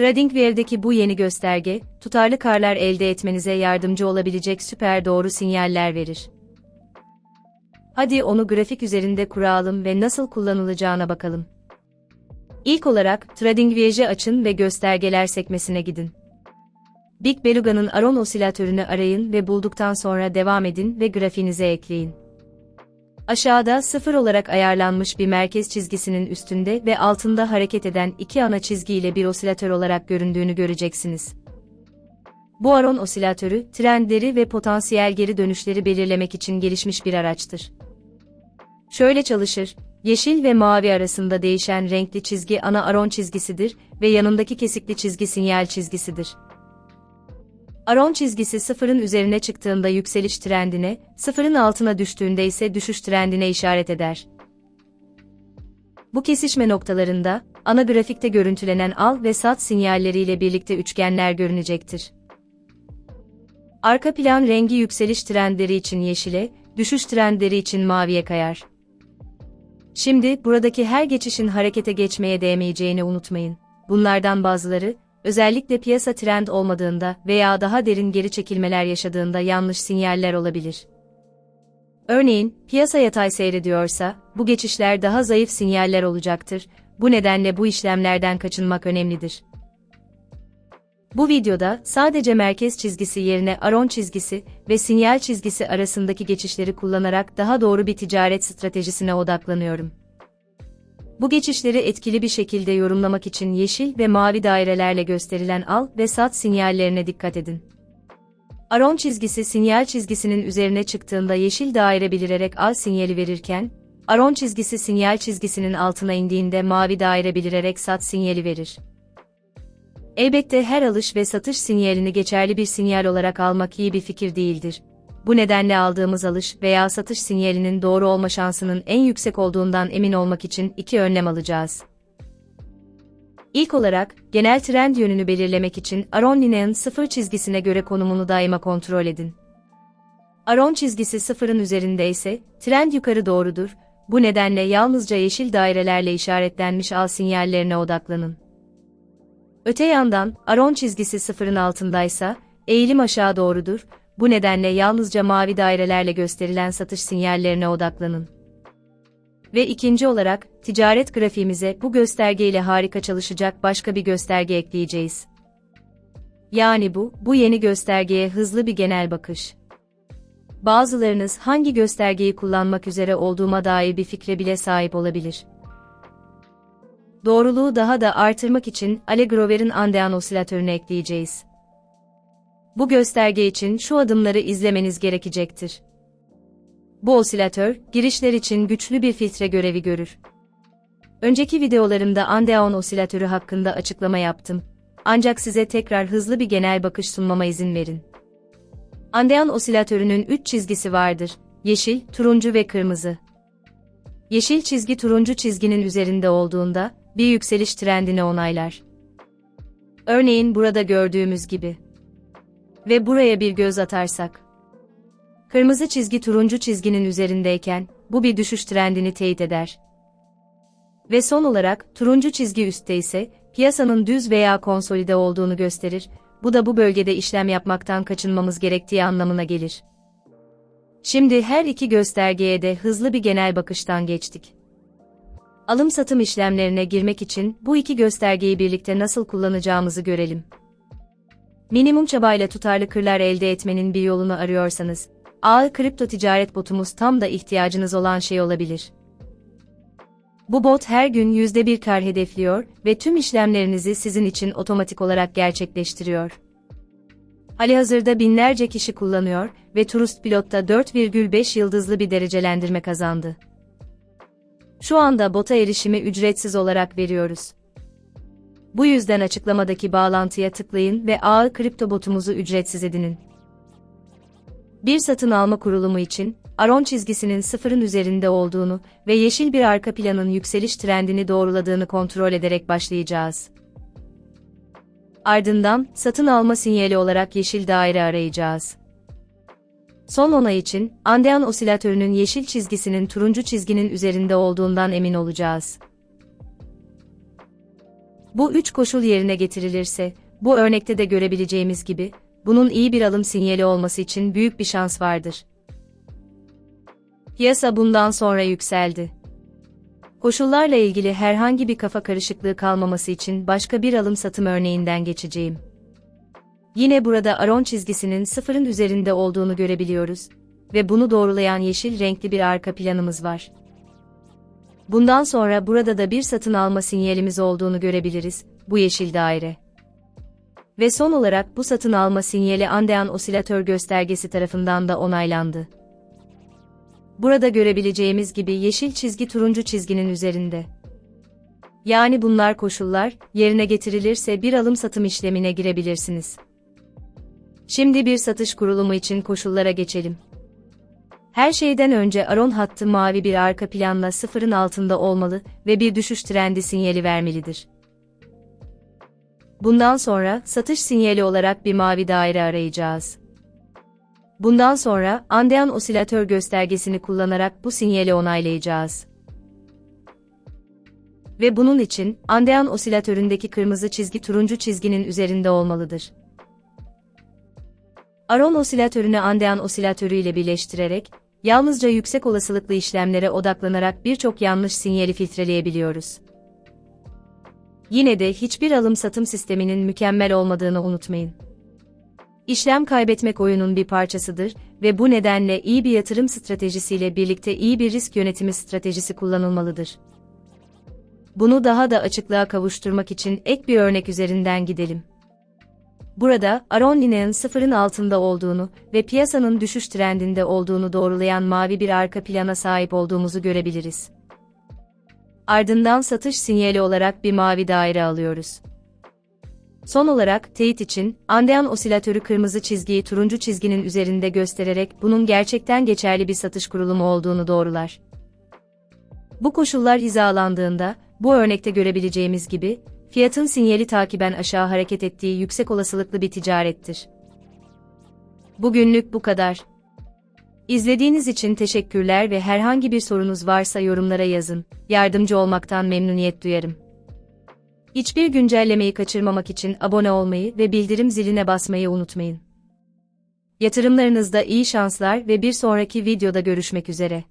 TradingView'deki bu yeni gösterge, tutarlı karlar elde etmenize yardımcı olabilecek süper doğru sinyaller verir. Hadi onu grafik üzerinde kuralım ve nasıl kullanılacağına bakalım. İlk olarak, TradingView'i açın ve göstergeler sekmesine gidin. Big Beluga'nın Aron osilatörünü arayın ve bulduktan sonra devam edin ve grafiğinize ekleyin. Aşağıda sıfır olarak ayarlanmış bir merkez çizgisinin üstünde ve altında hareket eden iki ana çizgi ile bir osilatör olarak göründüğünü göreceksiniz. Bu Aron osilatörü, trendleri ve potansiyel geri dönüşleri belirlemek için gelişmiş bir araçtır. Şöyle çalışır, yeşil ve mavi arasında değişen renkli çizgi ana Aron çizgisidir ve yanındaki kesikli çizgi sinyal çizgisidir. Aron çizgisi sıfırın üzerine çıktığında yükseliş trendine, sıfırın altına düştüğünde ise düşüş trendine işaret eder. Bu kesişme noktalarında, ana grafikte görüntülenen al ve sat sinyalleriyle birlikte üçgenler görünecektir. Arka plan rengi yükseliş trendleri için yeşile, düşüş trendleri için maviye kayar. Şimdi buradaki her geçişin harekete geçmeye değmeyeceğini unutmayın. Bunlardan bazıları, özellikle piyasa trend olmadığında veya daha derin geri çekilmeler yaşadığında yanlış sinyaller olabilir. Örneğin, piyasa yatay seyrediyorsa, bu geçişler daha zayıf sinyaller olacaktır, bu nedenle bu işlemlerden kaçınmak önemlidir. Bu videoda sadece merkez çizgisi yerine Aron çizgisi ve sinyal çizgisi arasındaki geçişleri kullanarak daha doğru bir ticaret stratejisine odaklanıyorum. Bu geçişleri etkili bir şekilde yorumlamak için yeşil ve mavi dairelerle gösterilen al ve sat sinyallerine dikkat edin. Aron çizgisi sinyal çizgisinin üzerine çıktığında yeşil daire belirerek al sinyali verirken, Aron çizgisi sinyal çizgisinin altına indiğinde mavi daire belirerek sat sinyali verir. Elbette her alış ve satış sinyalini geçerli bir sinyal olarak almak iyi bir fikir değildir. Bu nedenle aldığımız alış veya satış sinyalinin doğru olma şansının en yüksek olduğundan emin olmak için iki önlem alacağız. İlk olarak, genel trend yönünü belirlemek için Aron Linea'nın sıfır çizgisine göre konumunu daima kontrol edin. Aron çizgisi sıfırın üzerinde ise, trend yukarı doğrudur, bu nedenle yalnızca yeşil dairelerle işaretlenmiş al sinyallerine odaklanın. Öte yandan, Aron çizgisi sıfırın altındaysa, eğilim aşağı doğrudur, bu nedenle yalnızca mavi dairelerle gösterilen satış sinyallerine odaklanın. Ve ikinci olarak, ticaret grafiğimize bu gösterge ile harika çalışacak başka bir gösterge ekleyeceğiz. Yani bu, bu yeni göstergeye hızlı bir genel bakış. Bazılarınız hangi göstergeyi kullanmak üzere olduğuma dair bir fikre bile sahip olabilir. Doğruluğu daha da artırmak için Allegrover'in Andean osilatörünü ekleyeceğiz. Bu gösterge için şu adımları izlemeniz gerekecektir. Bu osilatör, girişler için güçlü bir filtre görevi görür. Önceki videolarımda Andeon osilatörü hakkında açıklama yaptım. Ancak size tekrar hızlı bir genel bakış sunmama izin verin. Andeon osilatörünün 3 çizgisi vardır. Yeşil, turuncu ve kırmızı. Yeşil çizgi turuncu çizginin üzerinde olduğunda, bir yükseliş trendini onaylar. Örneğin burada gördüğümüz gibi. Ve buraya bir göz atarsak. Kırmızı çizgi turuncu çizginin üzerindeyken, bu bir düşüş trendini teyit eder. Ve son olarak, turuncu çizgi üstte ise, piyasanın düz veya konsolide olduğunu gösterir, bu da bu bölgede işlem yapmaktan kaçınmamız gerektiği anlamına gelir. Şimdi her iki göstergeye de hızlı bir genel bakıştan geçtik. Alım-satım işlemlerine girmek için bu iki göstergeyi birlikte nasıl kullanacağımızı görelim. Minimum çabayla tutarlı kırlar elde etmenin bir yolunu arıyorsanız, ağır kripto ticaret botumuz tam da ihtiyacınız olan şey olabilir. Bu bot her gün yüzde bir kar hedefliyor ve tüm işlemlerinizi sizin için otomatik olarak gerçekleştiriyor. Halihazırda binlerce kişi kullanıyor ve Turist Pilot'ta 4,5 yıldızlı bir derecelendirme kazandı. Şu anda bota erişimi ücretsiz olarak veriyoruz. Bu yüzden açıklamadaki bağlantıya tıklayın ve ağır kripto botumuzu ücretsiz edinin. Bir satın alma kurulumu için, Aron çizgisinin sıfırın üzerinde olduğunu ve yeşil bir arka planın yükseliş trendini doğruladığını kontrol ederek başlayacağız. Ardından, satın alma sinyali olarak yeşil daire arayacağız. Son onay için, Andean osilatörünün yeşil çizgisinin turuncu çizginin üzerinde olduğundan emin olacağız. Bu üç koşul yerine getirilirse, bu örnekte de görebileceğimiz gibi, bunun iyi bir alım sinyali olması için büyük bir şans vardır. Piyasa bundan sonra yükseldi. Koşullarla ilgili herhangi bir kafa karışıklığı kalmaması için başka bir alım satım örneğinden geçeceğim. Yine burada Aron çizgisinin sıfırın üzerinde olduğunu görebiliyoruz ve bunu doğrulayan yeşil renkli bir arka planımız var. Bundan sonra burada da bir satın alma sinyalimiz olduğunu görebiliriz, bu yeşil daire. Ve son olarak bu satın alma sinyali Andean osilatör göstergesi tarafından da onaylandı. Burada görebileceğimiz gibi yeşil çizgi turuncu çizginin üzerinde. Yani bunlar koşullar, yerine getirilirse bir alım satım işlemine girebilirsiniz. Şimdi bir satış kurulumu için koşullara geçelim. Her şeyden önce Aron hattı mavi bir arka planla sıfırın altında olmalı ve bir düşüş trendi sinyali vermelidir. Bundan sonra satış sinyali olarak bir mavi daire arayacağız. Bundan sonra Andean osilatör göstergesini kullanarak bu sinyali onaylayacağız. Ve bunun için Andean osilatöründeki kırmızı çizgi turuncu çizginin üzerinde olmalıdır. Aron osilatörünü Andean osilatörü ile birleştirerek, yalnızca yüksek olasılıklı işlemlere odaklanarak birçok yanlış sinyali filtreleyebiliyoruz. Yine de hiçbir alım-satım sisteminin mükemmel olmadığını unutmayın. İşlem kaybetmek oyunun bir parçasıdır ve bu nedenle iyi bir yatırım stratejisiyle birlikte iyi bir risk yönetimi stratejisi kullanılmalıdır. Bunu daha da açıklığa kavuşturmak için ek bir örnek üzerinden gidelim. Burada, Aron Line'ın sıfırın altında olduğunu ve piyasanın düşüş trendinde olduğunu doğrulayan mavi bir arka plana sahip olduğumuzu görebiliriz. Ardından satış sinyali olarak bir mavi daire alıyoruz. Son olarak, teyit için, Andean osilatörü kırmızı çizgiyi turuncu çizginin üzerinde göstererek bunun gerçekten geçerli bir satış kurulumu olduğunu doğrular. Bu koşullar hizalandığında, bu örnekte görebileceğimiz gibi, fiyatın sinyali takiben aşağı hareket ettiği yüksek olasılıklı bir ticarettir. Bugünlük bu kadar. İzlediğiniz için teşekkürler ve herhangi bir sorunuz varsa yorumlara yazın, yardımcı olmaktan memnuniyet duyarım. Hiçbir güncellemeyi kaçırmamak için abone olmayı ve bildirim ziline basmayı unutmayın. Yatırımlarınızda iyi şanslar ve bir sonraki videoda görüşmek üzere.